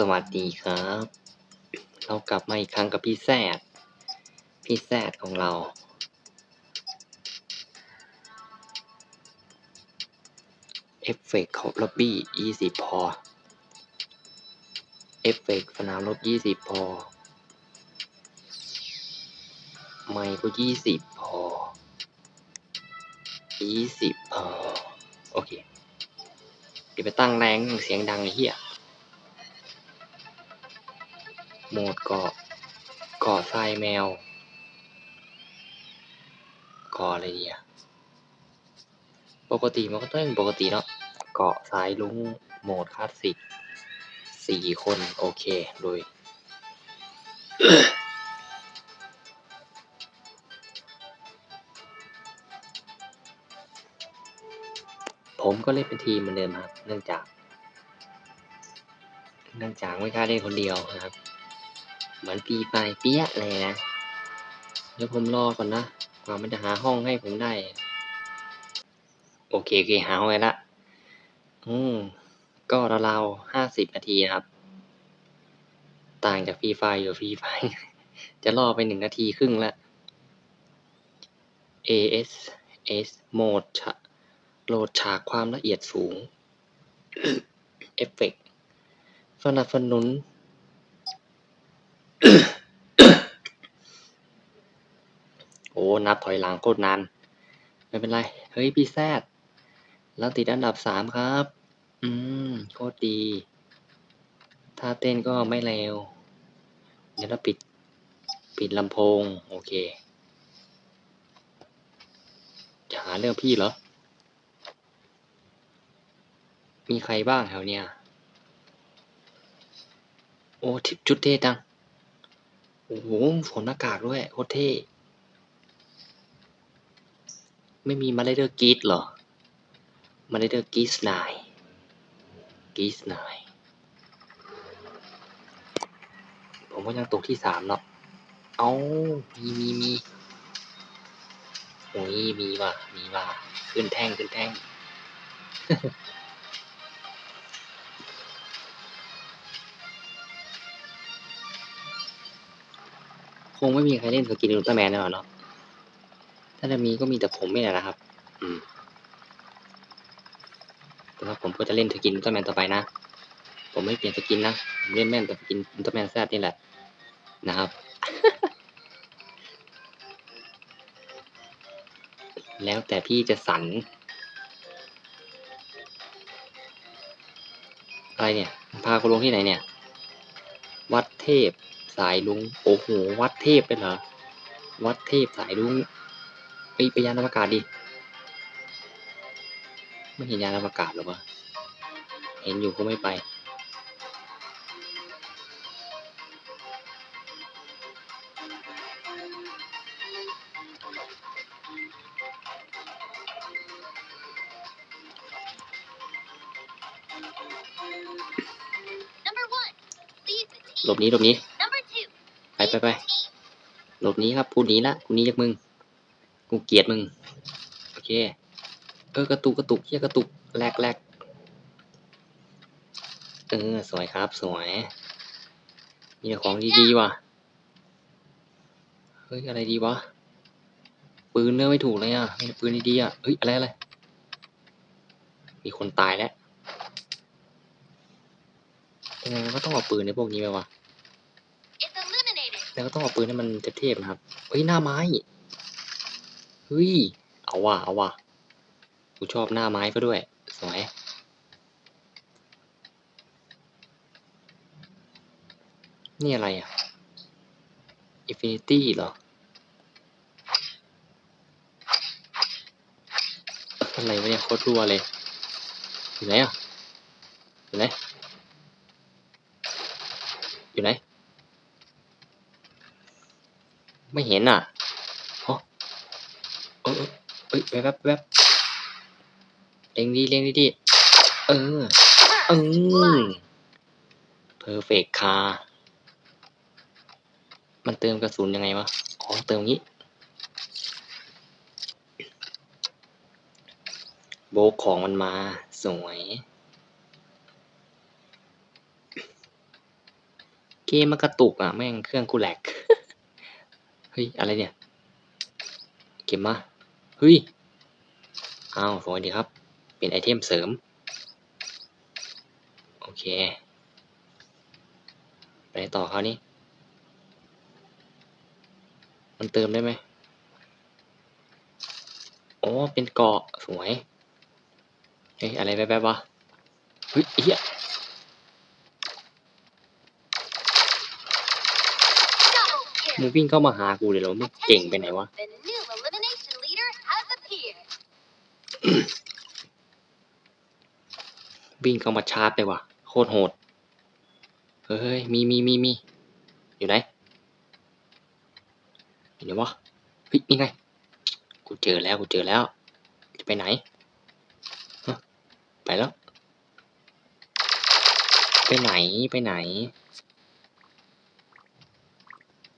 สวัสดีครับ เรากลับมาอีกครั้งกับพี่แซด พี่แซดของเรา เอฟเฟกต์ของล็อบบี้ยี่สิบพอ เอฟเฟกต์สนามรบยี่สิบพอ ไมค์ก็ยี่สิบพอยี่สิบพอ โอเค เดี๋ยวไปตั้งแรงเสียงดังไอ้เหี้ย โหมดเกาะเกาะทรายแมวเกาะอะไรดีอะปกติมันก็ต้องเป็นปกติเนาะ เกาะสายลุงโหมดคลาสสิกสี่คน โอเคโดยผมก็เล่นเป็นทีมเหมือนเดิมครับ เนื่องจาก เนื่องจากไม่กล้าเล่นคนเดียวนะครับ เหมือนปีปลายเปี้ยเลยนะ เดี๋ยวผมรอก่อนนะกว่ามันจะหาห้องให้ผมได้ โอเคโอเคหาห้องไว้ละ อืม ก็ราวๆห้าสิบนาทีนะครับ ต่างจากฟรีไฟอยู่ฟรีไฟ จะรอไปหนึ่งนาทีครึ่งละ AS S โหมดโหลดฉากความละเอียดสูง เอฟเฟกต์สนับสนุน โอ้นับถอยหลังโคตรนาน ไม่เป็นไร เฮ้ย พี่แซดเราติดอันดับสามครับ อืม โคตรดี ถ้าเต้นก็ไม่เร็วเดี๋ยวเราปิด ปิดลำโพง โอเค จะหาเรื่องพี่เหรอ มีใครบ้างแถวเนี้ย โอ้ทิชุดเท่จัง โอ้โหสวมหน้ากากด้วยโคตรเท่ ไม่มีมาเลเดอร์กีดเหรอ มาเลเดอร์กีสนายกีสนายผมก็ยังตกที่สามเนาะ เอามีมีมีโอ้ยมีว่ะ มีว่ะ ขึ้นแท่ง ขึ้นแท่ง งไม่มีใครเล่นสกินอุลตร้าแมนแน่นอนเนาะถ้าจะมีก็มีแต่ผมไม่แหละนะครับ อืมแต่ว่าผมก็จะเล่นสกินอุลตร้าแมนต่อไปนะ ผมไม่เปลี่ยนสกินนะผมเล่นแม่นแต่สกินอุลตร้าแมนแซดนี่แหละนะครับ แล้วแต่พี่จะสรรอะไรเนี่ย พากูลงที่ไหนเนี่ย วัดเทพ สายลุง โอ้โห วัดเทพเป็นเหรอ วัดเทพสายลุงไปไปยานอวกาศดิ ไม่เห็นยานอวกาศหรอวะ เห็นอยู่ก็ไม่ไป Number one, lead the หล team. บหนี้หลบหนี้ Number two, ไปไปหลบหนี้ครับพูดหนี้ละกูหนี้จากมึง กูเกลียดมึง โอเค เออกระตุกกระตุกเฮียกระตุกแลกแลกเออสวยครับสวย มีของดีๆว่ะ เฮ้ยอะไรดีวะ ปืนเนื้อไม่ถูกเลยอะมีปืนดีๆอะ เฮ้ยอะไรอะไร มีคนตายแล้วยังไงก็ต้องเอาปืนในพวกนี้ไปวะ แล้วก็ต้องเอาปืนให้มันเทพๆนะครับ เฮ้ยหน้าไม้ เฮ้ย เอาว่ะ เอาว่ะ กูชอบหน้าไม้ก็ด้วย สวย นี่อะไรอะ Infinity เหรอ อะไรวะเนี่ยโคตรรัวเลยอยู่ไหนอะอยู่ไหน อยู่ไหน ไม่เห็นอะฮะเออเออเอ้ยแวบแวบเล็งดีเล็งดีดีเออเออเพอร์เฟกคามันเติมกระสุนยังไงวะอ๋อเติมงี้โบกของมันมา สวย เกมมันกระตุกอะ แม่งเครื่องกูแหลก เฮ้ย อะไรเนี่ย เก็บมา เฮ้ยอ้าวสวัสดีครับ เป็นไอเทมเสริม โอเค ไปต่อคราวนี้ มันเติมได้ไหมอ๋อเป็นเกาะสวย เฮ้ย อะไรแวบๆวะเฮ้ยเฮีย มึงวิ่งเข้ามาหากูเลยเหรอมึงเก่งไปไหนวะวิ่งเข้ามาชาร์จเลยว่ะโคตรโหด เฮ้ยมีมีมีมีอยู่ไหนอยู่ไหนวะเฮ้ยนี่ไงกูเจอแล้วกูเจอแล้ว จะไปไหนไปแล้ว ไปไหนไปไหน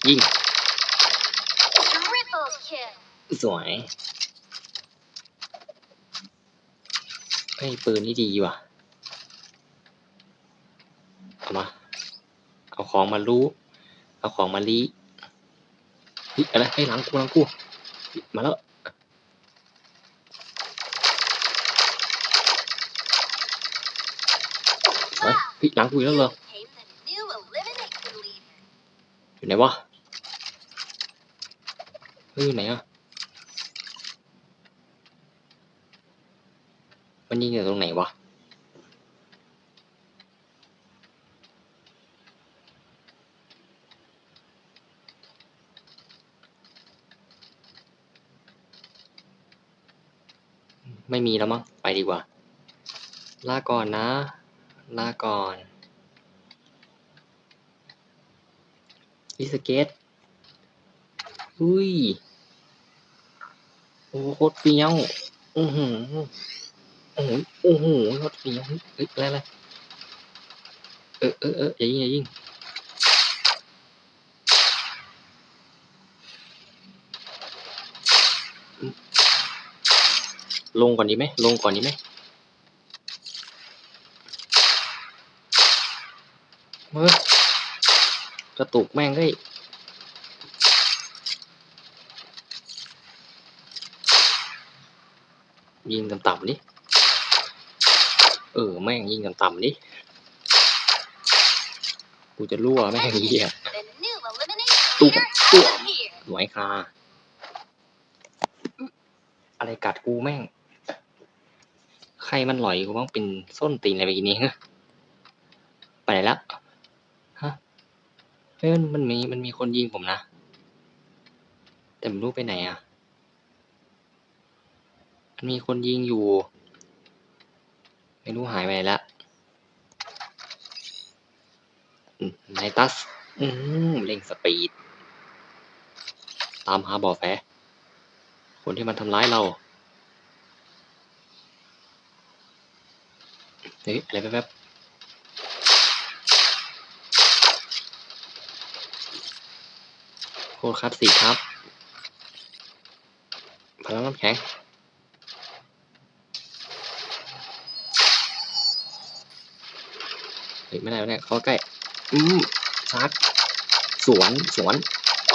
ยิง สวยเฮ้ปืนนี่ดีว่ะ เอามา เอาของมารู้ เอาของมาลีฮ้ยอะไรให้หลังกูหลังกู มาแล้วเฮ้ยเฮ้ยหลังกูอีกแล้วเหรออยู่ไหนวะ เฮ้ยอยู่ไหนอะ มันยิงอยู่ตรงไหนวะไม่มีแล้วมั้ง ไปดีกว่า ลาก่อนนะ ลาก่อนวิสเกต อุ้ย โอ้โคตรเฟี้ยวอือหือโอ้โหโอ้โหโคตรเฟี้ยวเฮ้ยเฮ้ยอะไรอะไรเออเออเอออย่ายิงอย่ายิงลงก่อนดีไหมลงก่อนดีไหมเฮ้ยกระตุกแม่งเฮ้ย ยิงต่ำๆดิเออ แม่งยิงต่ำๆดิกูจะรั่วแม่งเหี้ย The new elimination Tụ- leader tụ- has appeared. หน่วยคาอะไรกัดกูแม่ง ใครมันหลอยกูบ้างเป็นส้นตีนอะไรไปกินนี้ฮะไปไหนละฮะเฮ้ยมันมันมีมันมีคนยิงผมนะ แต่ไม่รู้ไปไหนอะ มันมีคนยิงอยู่ ไม่รู้หายไปไหนละอืมไนตัสอืมเร่งสปีด ตามหาบ่อแฟคนที่มันทำร้ายเราเฮ้ยอะไรแป๊บโคตรคลาสสิกครับพลังน้ำแข็ง ฮ้ยไม่ได้ไม่ได้เข้าใกล้ อืมซัดสวนสวน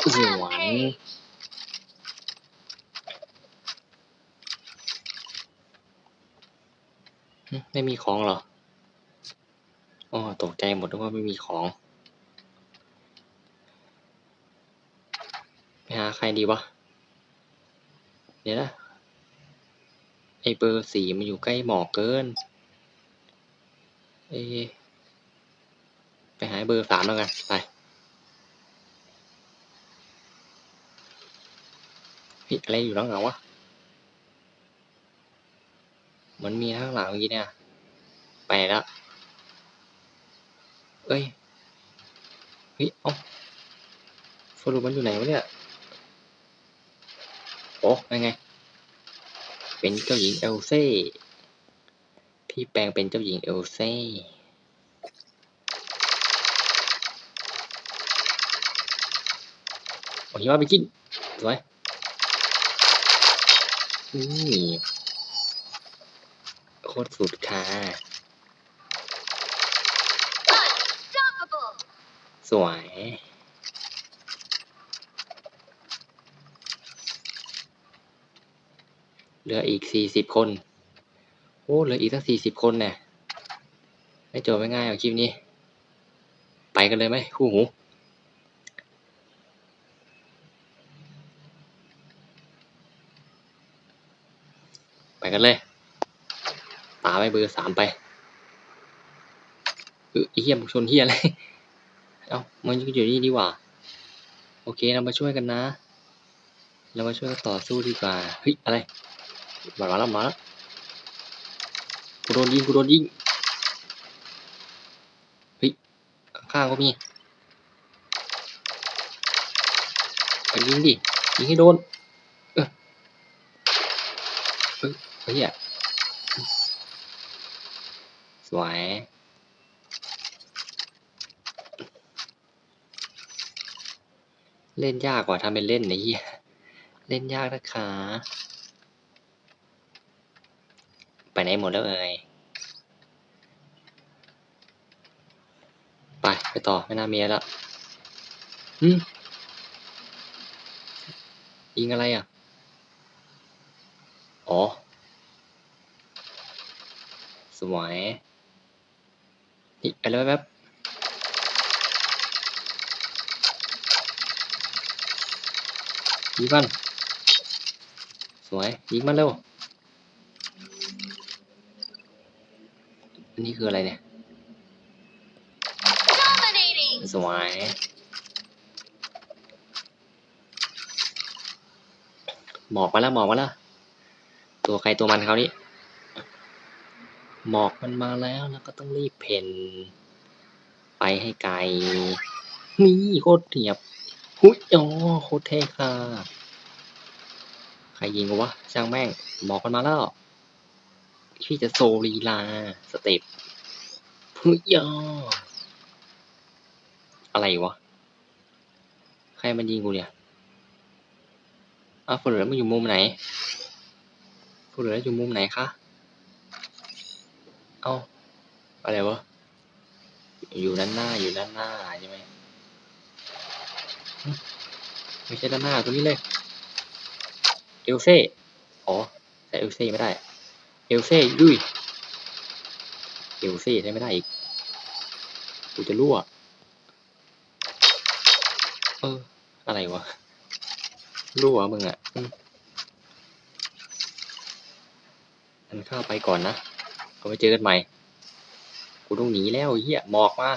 สวนไม่มีของเหรออ๋อตกใจหมดว่าไม่มีของไปหาใครดีวะเดี๋ยวนะไอเบอร์สีมันอยู่ใกล้หมอกเกิน เอ ไปหาเบอร์สามแล้วกันไปเฮ้ยอะไรอยู่หลังเหรอวะมันมีข้างหลังเมื่อกี้เนี่ย ไปแล้วเอ้ยเฮ้ยเอ้าสรุปมันอยู่ไหนวะเนี่ยโอ้ยังไง เป็นเจ้าหญิงเอลเซ่พี่แปลงเป็นเจ้าหญิงเอลเซ่ โอ้ยว่าไปกินสวยนี่โคตรสุดค่ะ Unstoppable. สวยเหลืออีกสี่สิบคน โอ้เหลืออีกตั้งสี่สิบคนเนี่ยไม่โจทย์ไม่ง่ายหรอกคลิปนี้ ไปกันเลยไหมคู่หู ไปกันเลยตามไปเบอร์สามไปเออไอ้เฮียมชนเฮียอะไรเอ้ามันอยู่นี่ดีกว่า โอเคเรามาช่วยกันนะ เรามาช่วยกันต่อสู้ดีกว่า เฮ้ย อะไรมาแล้วมาแล้วกูโดนยิงกูโดนยิงเฮ้ย ข้างก็มีไปยิงดิ ยิงให้โดน เออ เฮ้ยสวยเล่นยากกว่าทำเป็นเล่นนะเฮียเล่นยากนะคะ ไปไหนหมดแล้วเอ่ย ไป ไปต่อ ไม่น่ามีแล้วอืมยิงอะไรอะ อ๋อ สวยนี่อะไรแป๊บยิงมัน สวยยิงมันเร็ว อันนี้คืออะไรเนี่ย Dominating. สวยหมอกมาแล้วหมอกมาแล้ว ตัวใครตัวมันเขาวนี่ หมอกมันมาแล้วแล้วก็ต้องรีบเพ่นไปให้ไกล นี่โคตรเทียบหุยอ๋อโคตรเท่ค่ะ ใครยิงกูวะช่างแม่ง หมอกมันมาแล้ว พี่จะโซลีลา สเต็ปหุยอ๋ออะไรวะ ใครมันยิงกูเนี่ยอ้าวฝนเหลือมันอยู่มุมไหนฝนเหลืออยู่มุมไหนคะ เอ้า อะไรวะ อยู่ด้านหน้า อยู่ด้านหน้าใช่ไหมไม่ใช่ด้านหน้าตรงนี้เลย เอลเซ่อ๋อใส่เอลเซ่ไม่ได้ เอลเซ่ดุยเอลเซ่ใช้ไม่ได้อีก กูจะรั่ว เออ อะไรวะ รั่วมึงอะมันเข้าไปก่อนนะ เอาไปเจอกันใหม่ กูต้องหนีแล้วเหี้ยหมอกมา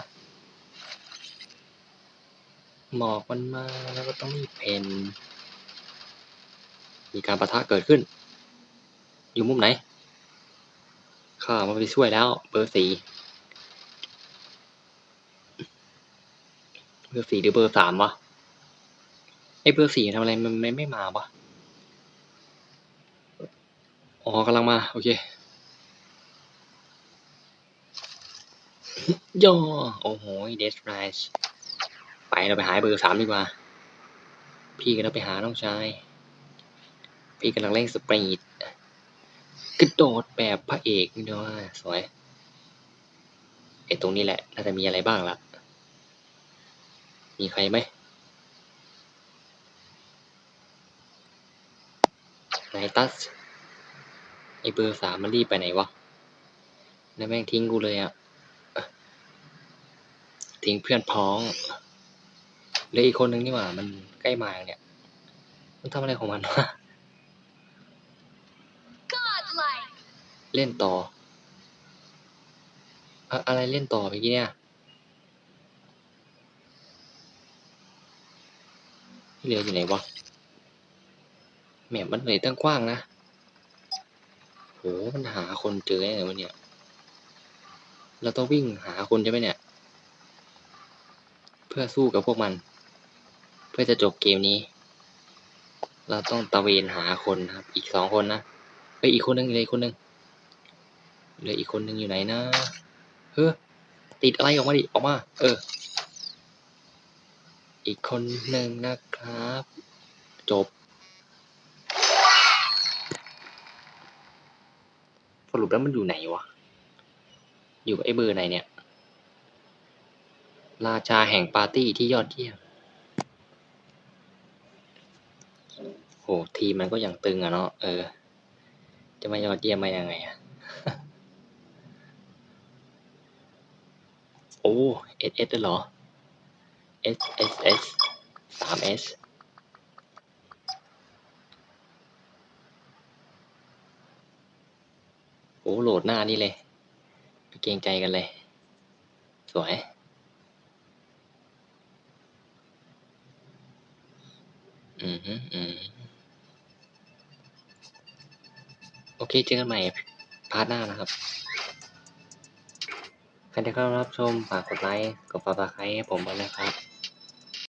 หมอกมันมาแล้วก็ต้องรีบเพนมีการประทะเกิดขึ้น อยู่มุมไหน ข้ามาไปช่วยแล้ว เบอร์สี่เบอร์สี่หรือเบอร์สามวะไอเบอร์สี่ทำอะไรมันไม่ไม่มาวะ อ๋อกำลังมา โอเค ย่อ โอ้โหเดสไรช์ไปเราไปหาเบอร์สามดีกว่า พี่ก็ต้องไปหาน้องชาย พี่กำลังเร่งสปีดกระโดดแบบพระเอกนี่ด้วยสวยไอ้ตรงนี้แหละ น่าจะมีอะไรบ้างละมีใครไหมไหนตัสไอเบอร์สามมันรีบไปไหนวะแล้วแม่งทิ้งกูเลยอะอะ ทิ้งเพื่อนพ้องเหลยอีกคนนึงนี่หว่า มันใกล้มาเนี่ย มันทำอะไรของมันวะ Godlike. เล่นต่ออะอะไรเล่นต่อเมื่อกี้เนี่ยที่เหลืออยู่ไหนวะแหมมันเลยตั้งกว้างนะโหมันหาคนเจอได้ไงวะเนี่ย เราต้องวิ่งหาคนใช่ไหมเนี่ยเพื่อสู้กับพวกมัน เพื่อจะจบเกมนี้ เราต้องตะเวนหาคนนะครับ อีกสองคนนะไปอีกคนนึงเลยอีกคนนึงเลืออีกคนนึงอยู่ไหนนะเฮ้อติดอะไรออกมาดิออกมา เออ อีกคนหนึ่งนะครับ จบสรุปแล้วมันอยู่ไหนวะ อยู่กับไอ้เบอร์ไหนเนี่ย ราชาแห่งปาร์ตี้ที่ยอดเยี่ยมโหทีมมันก็ย่างตึงอะเนาะเออ จะมายอดเยี่ยมมายังไงอะโอ้ S S ด้วยเหรอ S S S สเอสสาม S โอ้โหลดหน้านี่เลยไปเกรงใจกันเลย สวย อืมอืมโอเค เจอกันใหม่พาร์ทหน้านะครับ ใครที่เข้ารับชมฝากกดไลค์ กด Subscribe ให้ผมด้วยนะครับ